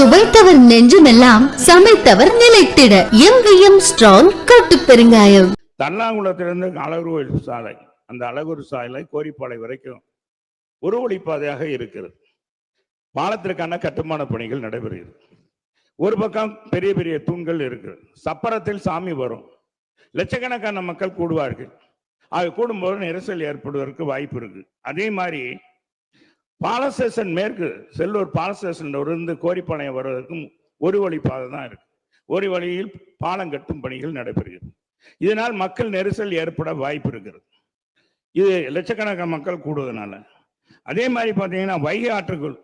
சுவைத்தவர் நெஞ்சுமெல்லாம் சமைத்தவர் நிலைத்திட. எங்கேயும் ஸ்ட்ராங் கட்டு பெருங்காயம். தன்னாங்குளத்திலிருந்து அழகுர் சாலை அந்த அழகுரு சாலை கோரிப்பாலை வரைக்கும் ஒரு வழிப்பாதையாக இருக்கிறது. பாலத்திற்கான கட்டுமான பணிகள் நடைபெறுகிறது. ஒரு பக்கம் பெரிய பெரிய தூண்கள் இருக்குது. சப்பரத்தில் சாமி வரும். லட்சக்கணக்கான மக்கள் கூடுவார்கள். அது கூடும்போது நெரிசல் ஏற்படுவதற்கு வாய்ப்பு இருக்கு. அதே மாதிரி பாலஸ்டேஷன் மேற்கு செல்லூர் பாலஸ்டேஷன்ல இருந்து கோரிப்பாளையம் வருவதற்கும் ஒரு வழி பாதை தான் இருக்கு. ஒரு வழியில் பாலம் கட்டும் பணிகள் நடைபெறுகிறது. இதனால் மக்கள் நெரிசல் ஏற்பட வாய்ப்பு இருக்கிறது. இது லட்சக்கணக்கான மக்கள் கூடுவதனால. அதே மாதிரி பார்த்தீங்கன்னா வைகை ஆற்றுக்குள்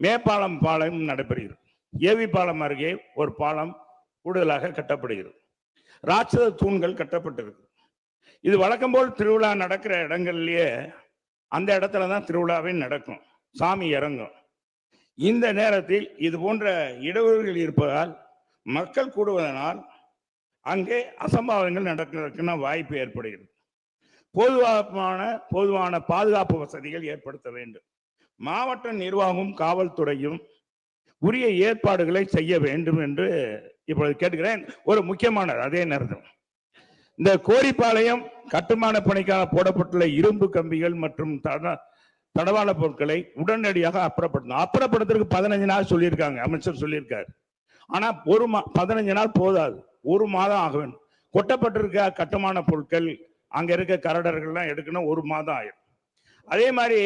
மேப்பாலம் பாலம் நடைபெறுகிறது. ஏவி பாலம் அருகே ஒரு பாலம் கூடுதலாக கட்டப்படுகிறது. ராட்சத தூண்கள் கட்டப்பட்டிருக்கு. இது வழக்கம் போல் திருவிழா நடக்கிற இடங்கள்லயே அந்த இடத்துல தான் திருவிழாவே நடக்கும். சாமி இறங்கும். இந்த நேரத்தில் இது போன்ற இடையூறுகள் இருப்பதால் மக்கள் கூடுவதனால் அங்கே அசம்பாவிதங்கள் நடக்கிறதுக்குன்னா வாய்ப்பு ஏற்படுகிறது. பொதுவான பொதுவான பாதுகாப்பு வசதிகள் ஏற்படுத்த வேண்டும். மாவட்ட நிர்வாகமும் காவல்துறையும் உரிய ஏற்பாடுகளை செய்ய வேண்டும் என்று இப்பொழுது கேட்கிறேன் ஒரு முக்கியமானது அதே நேரத்தில். இந்த கோரிப்பாளையம் கட்டுமான பணிக்காக போடப்பட்டுள்ள இரும்பு கம்பிகள் மற்றும் தட தடவாள பொருட்களை உடனடியாக அப்புறப்படுத்தணும். அப்புறப்படுத்துறதுக்கு பதினஞ்சு நாள் சொல்லியிருக்காங்க அமைச்சர் சொல்லியிருக்காரு. ஆனா ஒரு மா பதினஞ்சு நாள் போதாது. ஒரு மாதம் ஆக வேண்டும். கொட்டப்பட்டிருக்க கட்டுமான பொருட்கள் அங்க இருக்க கரடர்கள்லாம் எடுக்கணும் ஒரு மாதம் ஆயிடும் அதே மாதிரி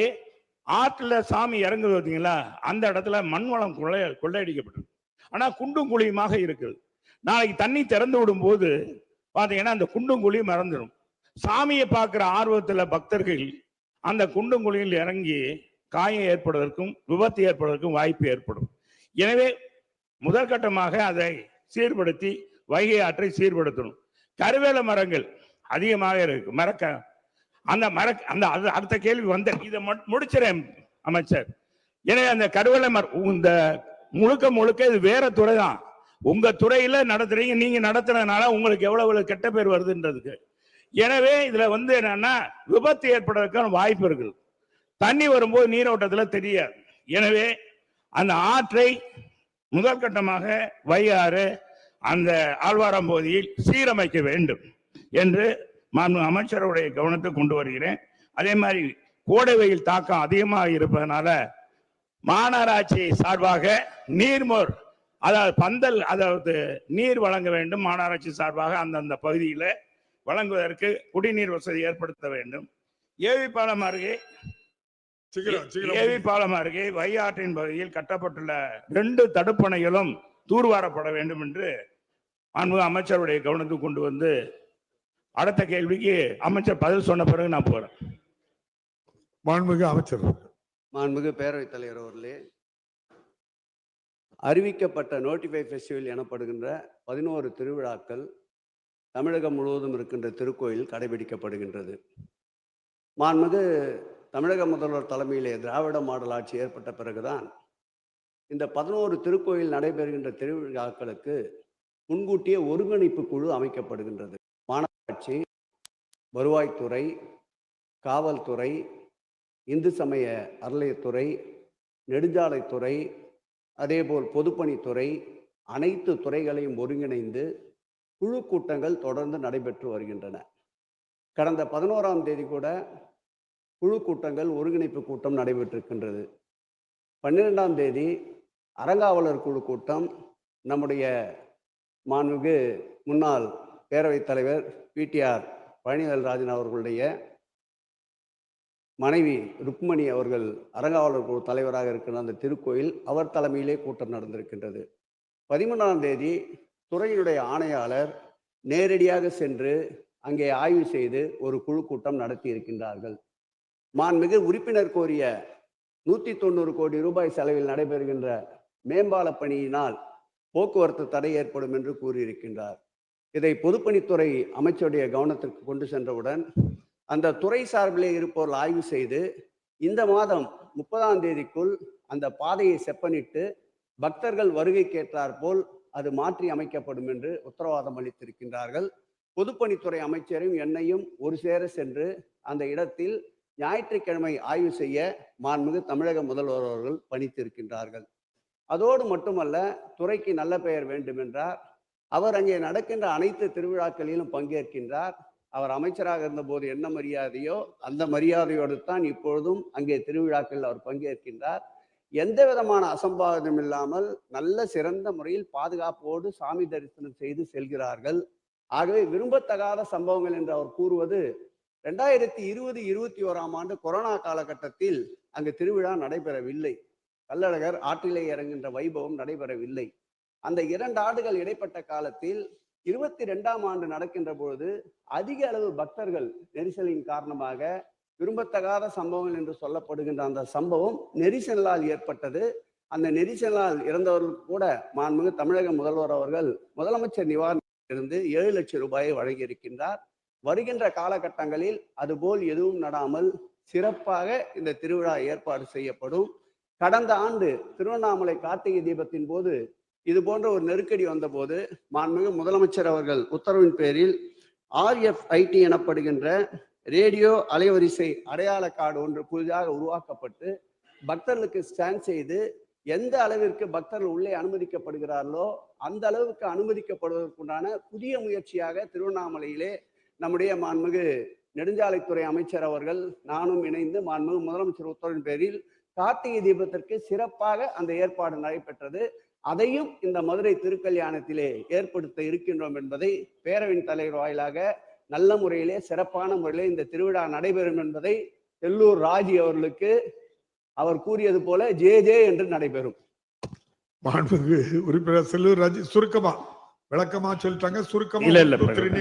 ஆற்றுல சாமி இறங்குது பார்த்தீங்களா? அந்த இடத்துல மண் வளம் கொள்ளை கொள்ளையடிக்கப்பட்டிருக்கு ஆனா குண்டும் குழியுமாக இருக்குது. நாளைக்கு தண்ணி திறந்து விடும் போது பார்த்தீங்கன்னா அந்த குண்டும் குழியும் மறந்துடும் சாமியை பார்க்குற ஆர்வத்தில் பக்தர்கள் அந்த குண்டும் குழியில் இறங்கி காயம் ஏற்படுவதற்கும் விபத்து ஏற்படுவதற்கும் வாய்ப்பு ஏற்படும். எனவே முதற்கட்டமாக அதை சீர்படுத்தி வைகை ஆற்றை சீர்படுத்தணும். கருவேல மரங்கள் அதிகமாக இருக்கு. மரக்க அந்த மர அந்த அடுத்த கேள்வி வந்த இதை முடிச்சிடேன் அமைச்சர். எனவே அந்த கருவேல மரம் இந்த முழுக்க முழுக்க இது வேற துறை தான் உங்க துறையில நடத்துறீங்க நீங்க நடத்துறதுனால உங்களுக்கு எவ்வளவு கெட்ட பேர் வருதுன்றதுக்கு. எனவே இதுல வந்து என்னன்னா விபத்து ஏற்படுறதுக்கான வாய்ப்பு இருக்குது. தண்ணி வரும்போது நீரோட்டத்துல தெரியாது. எனவே அந்த ஆற்றை முதல் கட்டமாக வையாறு அந்த ஆழ்வாரம்பகுதியில் சீரமைக்க வேண்டும் என்று நான் அமைச்சருடைய கவனத்தை கொண்டு வருகிறேன். அதே மாதிரி கோடை வெயில் தாக்கம் அதிகமாக இருப்பதனால மாநகராட்சி சார்பாக நீர்மோர் அதாவது பந்தல் அதாவது நீர் வழங்க வேண்டும். மாநகராட்சி சார்பாக அந்தந்த பகுதியில் வழங்குவதற்கு குடிநீர் வசதி ஏற்படுத்த வேண்டும். ஏவி பாலம் அருகே சீக்கிரம் சீக்கிரம் ஏவி பாலம் அருகே வையாற்றின் பகுதியில் கட்டப்பட்டுள்ள ரெண்டு தடுப்பணைகளும் தூர்வாரப்பட வேண்டும் என்று மாண்பு அமைச்சருடைய கவனத்துக்கு கொண்டு வந்து அடுத்த கேள்விக்கு அமைச்சர் பதில் சொன்ன பிறகு நான் போறேன். மாண்புமிகு அமைச்சர் மாண்புமிகு பேரவைத் தலைவர் அவர்களே அறிவிக்கப்பட்ட நோட்டிஃபை ஃபெஸ்டிவல் எனப்படுகின்ற பதினோரு திருவிழாக்கள் தமிழகம் முழுவதும் இருக்கின்ற திருக்கோயில் கடைபிடிக்கப்படுகின்றது. மாண்புமிகு தமிழக முதல்வர் தலைமையிலே திராவிட மாடல் ஆட்சி ஏற்பட்ட பிறகுதான் இந்த பதினோரு திருக்கோயில் நடைபெறுகின்ற திருவிழாக்களுக்கு முன்கூட்டியே ஒருங்கிணைப்பு குழு அமைக்கப்படுகின்றது. மாநகராட்சி வருவாய்த்துறை காவல்துறை இந்து சமய அறநிலையத்துறை நெடுஞ்சாலைத்துறை அதேபோல் பொதுப்பணித்துறை அனைத்து துறைகளையும் ஒருங்கிணைந்து குழு கூட்டங்கள் தொடர்ந்து நடைபெற்று வருகின்றன. கடந்த பதினோராம் தேதி கூட குழு கூட்டங்கள் ஒருங்கிணைப்பு கூட்டம் நடைபெற்றிருக்கின்றது. பன்னிரெண்டாம் தேதி அறங்காவலர் குழு கூட்டம் நம்முடைய மாண்புமிகு முன்னாள் பேரவைத் தலைவர் பிடிஆர் பழனிவேல்ராஜன் அவர்களுடைய மனைவி ருக்மணி அவர்கள் அரங்காவலர் குழு தலைவராக இருக்கிற அந்த திருக்கோயில் அவர் தலைமையிலே கூட்டம் நடந்திருக்கின்றது. பதிமூணாம் தேதி துறையினுடைய ஆணையாளர் நேரடியாக சென்று அங்கே ஆய்வு செய்து ஒரு குழு கூட்டம் நடத்தி இருக்கின்றார்கள். மாண்புமிகு உறுப்பினர் கோரிய நூற்றி தொண்ணூறு கோடி ரூபாய் செலவில் நடைபெறுகின்ற மேம்பால பணியினால் போக்குவரத்து தடை ஏற்படும் என்று கூறியிருக்கின்றார். இதை பொதுப்பணித்துறை அமைச்சருடைய கவனத்திற்கு கொண்டு சென்றவுடன் அந்த துறை சார்பிலே இருப்பவர்கள் ஆய்வு செய்து இந்த மாதம் முப்பதாம் தேதிக்குள் அந்த பாதையை செப்பனிட்டு பக்தர்கள் வருகைக்கேற்றார் போல் அது மாற்றி அமைக்கப்படும் என்று உத்தரவாதம் அளித்திருக்கின்றார்கள். பொதுப்பணித்துறை அமைச்சரையும் என்னையும் ஒரு சேர சென்று அந்த இடத்தில் ஞாயிற்றுக்கிழமை ஆய்வு செய்ய மாண்புமிகு தமிழக முதல்வர் அவர்கள் பணித்திருக்கின்றார்கள். அதோடு மட்டுமல்ல துறைக்கு நல்ல பெயர் வேண்டும் என்றார் அவர் அங்கே நடக்கின்ற அனைத்து திருவிழாக்களிலும் பங்கேற்கின்றார். அவர் அமைச்சராக இருந்தபோது என்ன மரியாதையோ அந்த மரியாதையோடு தான் இப்பொழுதும் அங்கே திருவிழாக்களில் அவர் பங்கேற்கின்றார். எந்த விதமான அசம்பாவிதம் இல்லாமல் நல்ல சிறந்த முறையில் பாதுகாப்போடு சாமி தரிசனம் செய்து செல்கிறார்கள். ஆகவே விரும்பத்தகாத சம்பவங்கள் என்று அவர் கூறுவது ரெண்டாயிரத்தி இருபது இருபத்தி ஓராம் ஆண்டு கொரோனா காலகட்டத்தில் அங்கு திருவிழா நடைபெறவில்லை. கள்ளழகர் ஆற்றிலே இறங்குகின்ற வைபவம் நடைபெறவில்லை. அந்த இரண்டு ஆண்டுகள் இடைப்பட்ட காலத்தில் இருபத்தி ரெண்டாம் ஆண்டு நடக்கின்ற பொழுது அதிக அளவு பக்தர்கள் நெரிசலின் காரணமாக விரும்பத்தகாத சம்பவங்கள் என்று சொல்லப்படுகின்ற அந்த சம்பவம் நெரிசலால் ஏற்பட்டது. அந்த நெரிசலால் இறந்தவர்கள் கூட மாண்புமிகு தமிழக முதல்வர் அவர்கள் முதலமைச்சர் நிவாரணத்திலிருந்து ஏழு லட்சம் ரூபாயை வழங்கியிருக்கின்றார். வருகின்ற காலகட்டங்களில் அதுபோல் எதுவும் நடாமல் சிறப்பாக இந்த திருவிழா ஏற்பாடு செய்யப்படும். கடந்த ஆண்டு திருவண்ணாமலை கார்த்திகை தீபத்தின் போது இது போன்ற ஒரு நெருக்கடி வந்தபோது மாண்புமிகு முதலமைச்சர் அவர்கள் உத்தரவின் பேரில் ஆர்எஃப்ஐடி எனப்படுகின்ற ரேடியோ அலைவரிசை அடையாள கார்டு ஒன்று புதிதாக உருவாக்கப்பட்டு பக்தர்களுக்கு ஸ்கேன் செய்து எந்த அளவிற்கு பக்தர்கள் உள்ளே அனுமதிக்கப்படுகிறார்களோ அந்த அளவுக்கு அனுமதிக்கப்படுவதற்குண்டான புதிய முயற்சியாக திருவண்ணாமலையிலே நம்முடைய மாண்புமிகு நெடுஞ்சாலைத்துறை அமைச்சர் அவர்கள் நானும் இணைந்து மாண்புமிகு முதலமைச்சர் உத்தரவின் பேரில் கார்த்திகை தீபத்திற்கு சிறப்பாக அந்த ஏற்பாடு நடைபெற்றது. அதையும் இந்த மதுரை திருக்கல்யாணத்திலே ஏற்படுத்த இருக்கின்றோம் என்பதை பேரவையின் தலைவர் வாயிலாக நல்ல முறையிலே சிறப்பான முறையிலே இந்த திருவிழா நடைபெறும் என்பதை எல்லூர் ராஜி அவர்களுக்கு அவர் கூறியது போல ஜே ஜே என்று நடைபெறும். உறுப்பினர் செல்லூர் ராஜு சுருக்கமா விளக்கமா சொல்லிட்டாங்க சுருக்கமா இல்ல, இல்ல,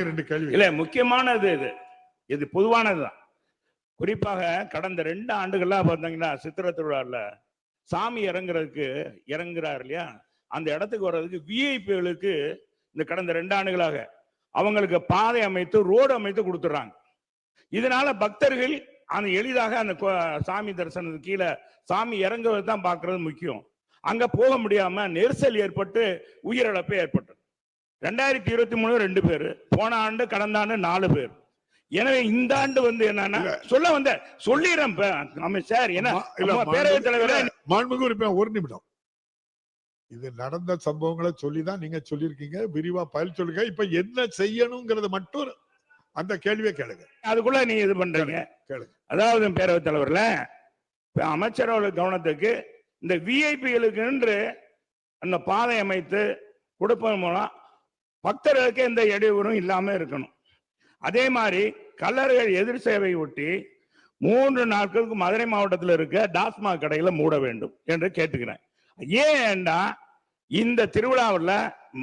ரெண்டு கேள்வி இல்ல முக்கியமானது இது. இது பொதுவானதுதான். குறிப்பாக கடந்த ரெண்டு ஆண்டுகளா பார்த்தீங்கன்னா சித்திர திருவிழால சாமி இறங்குறதுக்கு இறங்குறாரு இல்லையா? அந்த இடத்துக்கு வர்றதுக்கு விஐபிகளுக்கு இந்த கடந்த ரெண்டு ஆண்டுகளாக அவங்களுக்கு பாதை அமைத்து ரோடு அமைத்து கொடுத்துட்றாங்க. இதனால பக்தர்கள் அந்த எளிதாக அந்த சாமி தரிசனத்துக்கு கீழே சாமி இறங்குவது தான் பார்க்கிறது முக்கியம். அங்க போக முடியாம நெரிசல் ஏற்பட்டு உயிரிழப்பு ஏற்பட்டது. ரெண்டாயிரத்தி இருபத்தி மூணு ரெண்டு பேர் போன ஆண்டு கடந்த ஆண்டு நாலு பேர். எனவே இந்த ஆண்டு வந்து என்னன்னா சொல்ல வந்த சொல்லிடுறேன். அமைச்சர் என்ன பேரவைத் தலைவரே. உறுப்பினர் ஒரு நிமிடம். இது நடந்த சம்பவங்களை சொல்லிதான் நீங்க சொல்லியிருக்கீங்க. விரிவா பதில் சொல்லுங்க. இப்ப என்ன செய்யணுங்கிறத மட்டும் அந்த கேள்வியை கேளுங்க. அதுக்குள்ள நீ இது பண்றீங்க. கேளுங்க. அதாவது பேரவைத் தலைவர்ல அமைச்சரோட கவனத்துக்கு இந்த விஐபிகளுக்கு என்று அந்த பாதை அமைத்து கொடுப்பதன் மூலம் பக்தர்களுக்கு எந்த இடையூறும் இல்லாம இருக்கணும். அதே மாதிரி கல்லர்கள் எதிர் சேவை ஒட்டி மூன்று நாட்களுக்கு மதுரை மாவட்டத்தில் இருக்க டாஸ்மாக் கடைகளை மூட வேண்டும் என்று கேட்டுக்கிறேன். ஏன்டா இந்த திருவிழாவில்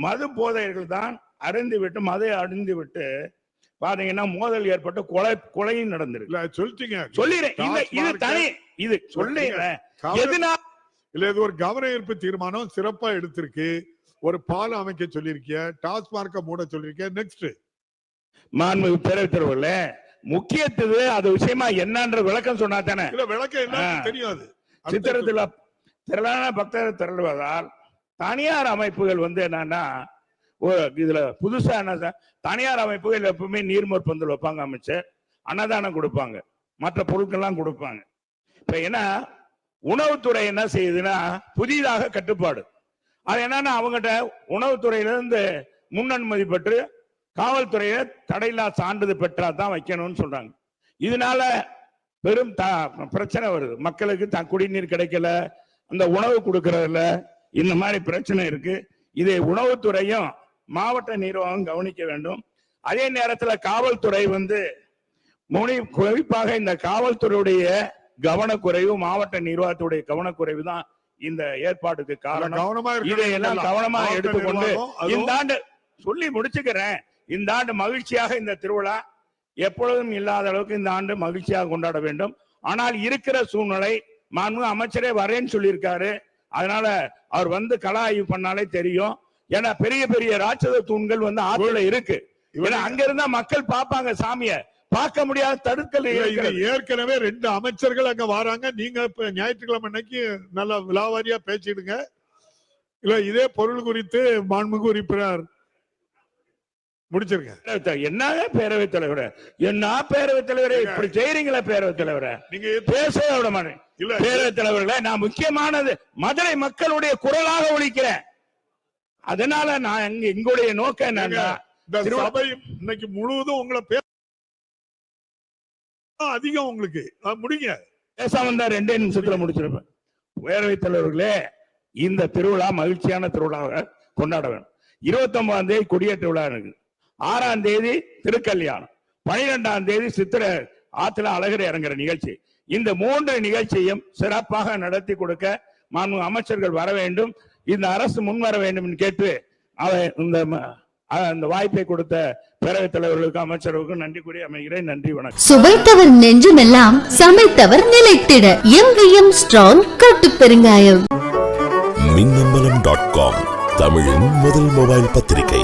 மது போதையர்கள் தான் அருந்து விட்டு மதை அருந்து விட்டு பாத்தீங்கன்னா மோதல் ஏற்பட்டு கொலை கொலையும் நடந்திருக்கு. சொல்லிட்டீங்க. சொல்லிடுறேன். இது தனி இது சொல்லிடுறேன். கவனம் எதுனா இல்ல இது ஒரு கவன ஈர்ப்பு தீர்மானம் சிறப்பா எடுத்திருக்கு. ஒரு பாலம் அமைக்க சொல்லியிருக்கிய டாஸ்மார்க்க மூட சொல்லியிருக்கிய நெக்ஸ்ட் மாண்புமிகு பேரவைத் தலைவர்களே முக்கியத்துவ அது விஷயமா என்னன்ற விளக்கம் சொன்னா தானே இல்ல விளக்கம் என்ன. தெரியாது. சித்திரத்துல திரளான பக்தர்கள் திரளுவதால் தனியார் அமைப்புகள் வந்து என்னன்னா ஓ, இதுல புதுசா என்ன தனியார் அமைப்புகள் எப்பவுமே நீர்மோர் பந்தல் வைப்பாங்க அமைச்சர். அன்னதானம் கொடுப்பாங்க. மற்ற பொருட்கள்லாம் கொடுப்பாங்க. இப்ப என்ன உணவுத்துறை என்ன செய்யுதுன்னா புதிதாக கட்டுப்பாடு. அது என்னன்னா அவங்ககிட்ட உணவுத்துறையில இருந்து முன்னனுமதி பெற்று காவல்துறைய தடையில்லா சான்றிதழ் பெற்றா தான் வைக்கணும்னு சொல்றாங்க. இதனால பெரும் பிரச்சனை வருது. மக்களுக்கு த குடிநீர் கிடைக்கல அந்த உணவு கொடுக்கறதுல இந்த மாதிரி பிரச்சனை இருக்கு. இதை உணவுத்துறையும் மாவட்ட நிர்வாகம் கவனிக்க வேண்டும். அதே நேரத்துல காவல்துறை வந்து முனி குறிப்பாக இந்த காவல்துறையுடைய கவனக்குறைவு மாவட்ட நிர்வாகத்துடைய கவனக்குறைவு தான் இந்த ஏற்பாட்டுக்கு காரணம். கவனமா இதையெல்லாம் இருக்கணும் கவனமா எடுத்துக்கொண்டு இந்த ஆண்டு சொல்லி முடிச்சுக்கிறேன். இந்த ஆண்டு மகிழ்ச்சியாக இந்த திருவிழா எப்பொழுதும் இல்லாத அளவுக்கு இந்த ஆண்டு மகிழ்ச்சியாக கொண்டாட வேண்டும். ஆனால் இருக்கிற சூழ்நிலை மாண்பு அமைச்சரே வரேன்னு சொல்லியிருக்காரு. அதனால அவர் வந்து கள ஆய்வு பண்ணாலே தெரியும். ஏன்னா பெரிய பெரிய ராட்சத தூண்கள் வந்து ஆற்றுல இருக்கு. அங்க இருந்தா மக்கள் பார்ப்பாங்க சாமிய. பார்க்க முடியாத தடுக்கல். ஏற்கனவே ரெண்டு அமைச்சர்கள் அங்க வராங்க. நீங்க இப்ப ஞாயிற்றுக்கிழமை அன்னைக்கு நல்லா விலாவாரியா பேசிடுங்க. இல்ல இதே பொருள் குறித்து மாண்புமிகு உறுப்பினர் முடிச்சிருங்க. என்னங்க பேரவைத் தலைவரே. என்ன பேரவைத் தலைவரே? இப்படி செய்றீங்களா பேரவைத் தலைவரே. நீங்க பேசவே விட மாட்டேன் பேரவைத் தலைவர்களே நான் முக்கியமானது மதுரை மக்களுடைய குரலாக ஒழிக்கிறேன். அதனால நான் எங்களுடைய நோக்கம் என்னன்னா சபை இன்னைக்கு முழுவதும் உங்களை பேச அதிகம் உங்களுக்கு. முடிங்க. பேசாம இருந்தா ரெண்டே நிமிஷத்துல முடிச்சிருப்பேன். பேரவைத் தலைவர்களே இந்த திருவிழா மகிழ்ச்சியான திருவிழாவை கொண்டாட வேண்டும். இருபத்தி ஒன்பதாம் தேதி கொடியேற்ற விழா இருக்கு. ஆறாம் தேதி திருக்கல்யாணம். பனிரெண்டாம் தேதி சித்திர ஆத்துல அழகர் இறங்குற நிகழ்ச்சி. இந்த மூன்று நிகழ்ச்சியும் சிறப்பாக நடத்தி கொடுக்க மாண்பு அமைச்சர்கள் வர வேண்டும். இந்த அரசு முன் வர வேண்டும் என்று கேட்டு இந்த இந்த வாய்ப்பை கொடுத்த பேரவைத் தலைவர்களுக்கும் அமைச்சர்களுக்கும் நன்றி கூறி அமைகிறேன். நன்றி வணக்கம். சுவைத்தவர் நெஞ்சுமெல்லாம் சமைத்தவர் நிலைத்திட. எம்விஎம் ஸ்ட்ராங் கட்டு பெருங்காயம். மின்னம்பலம் டாட் காம் தமிழின் முதல் மொபைல் பத்திரிகை.